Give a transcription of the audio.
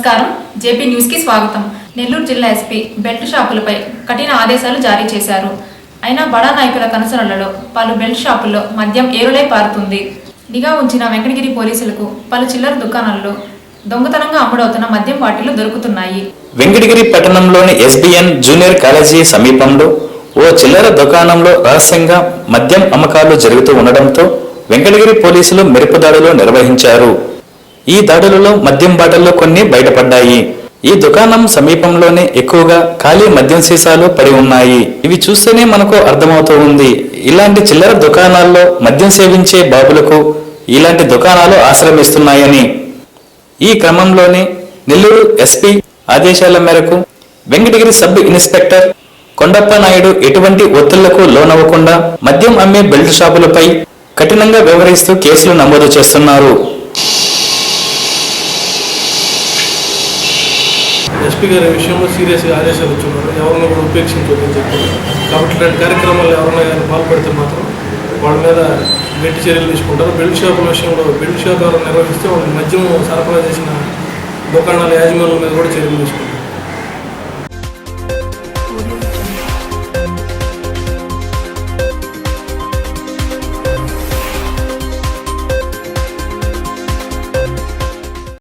నమస్కారం. జేపీ న్యూస్కి స్వాగతం. నెల్లూరు జిల్లా ఎస్పీ బెల్ట్ షాపులపై కఠిన ఆదేశాలు జారీ చేశారు. అయినా బడా నాయకుల కనసనలలో పలు బెల్ట్ షాపుల్లో మద్యం ఏరులై పారుతుంది. నిఘా ఉంచిన వెంకటగిరి పోలీసులకు పలు చిల్లర దుకాణాల్లో దొంగతనంగా అమ్ముడవుతున్న మద్యం బాటిళ్ళు దొరుకుతున్నాయి. వెంకటగిరి పట్టణంలోని ఎస్బిఎన్ జూనియర్ కాలేజీ సమీపంలో ఓ చిల్లర దుకాణంలో రహస్యంగా మద్యం అమ్మకాలు జరుగుతూ ఉండడంతో వెంకటగిరి పోలీసులు మెరుపు దాడులు నిర్వహించారు. ఈ దాడులలో మద్యం బాటల్లో కొన్ని బయటపడ్డాయి. ఈ దుకాణం సమీపంలోనే ఎక్కువగా ఖాళీ మద్యం సీసాలు పడి ఉన్నాయి. ఇవి చూస్తేనే మనకు అర్థమవుతూ ఉంది. ఇలాంటి చిల్లర దుకాణాల్లో మద్యం సేవించే బాబులకు ఇలాంటి దుకాణాలు ఆశ్రమిస్తున్నాయని. ఈ క్రమంలోనే నెల్లూరు ఎస్పీ ఆదేశాల మేరకు వెంకటగిరి సబ్ ఇన్స్పెక్టర్ కొండప్ప నాయుడు ఎటువంటి ఒత్తిళ్ళకు లోనవ్వకుండా మద్యం అమ్మే బెల్ట్ షాపులపై కఠినంగా వ్యవహరిస్తూ కేసులు నమోదు చేస్తున్నారు. ఎస్పీ గారి విషయంలో సీరియస్గా ఆదేశాలు ఇచ్చున్నారు. ఎవరిని కూడా ఉపేక్షించొద్దని చెప్పి. కాబట్టి ఇలాంటి కార్యక్రమాలు ఎవరైనా కానీ పాల్పడితే మాత్రం వాళ్ళ మీద గట్టి చర్యలు తీసుకుంటారు. బెల్ట్ షాపుల విషయంలో బెల్ట్ షాప్ ద్వారా నిర్వహిస్తే వాళ్ళకి మద్యం సరఫరా చేసిన దుకాణాల యాజమాన్యాల మీద కూడా చర్యలు తీసుకుంటారు.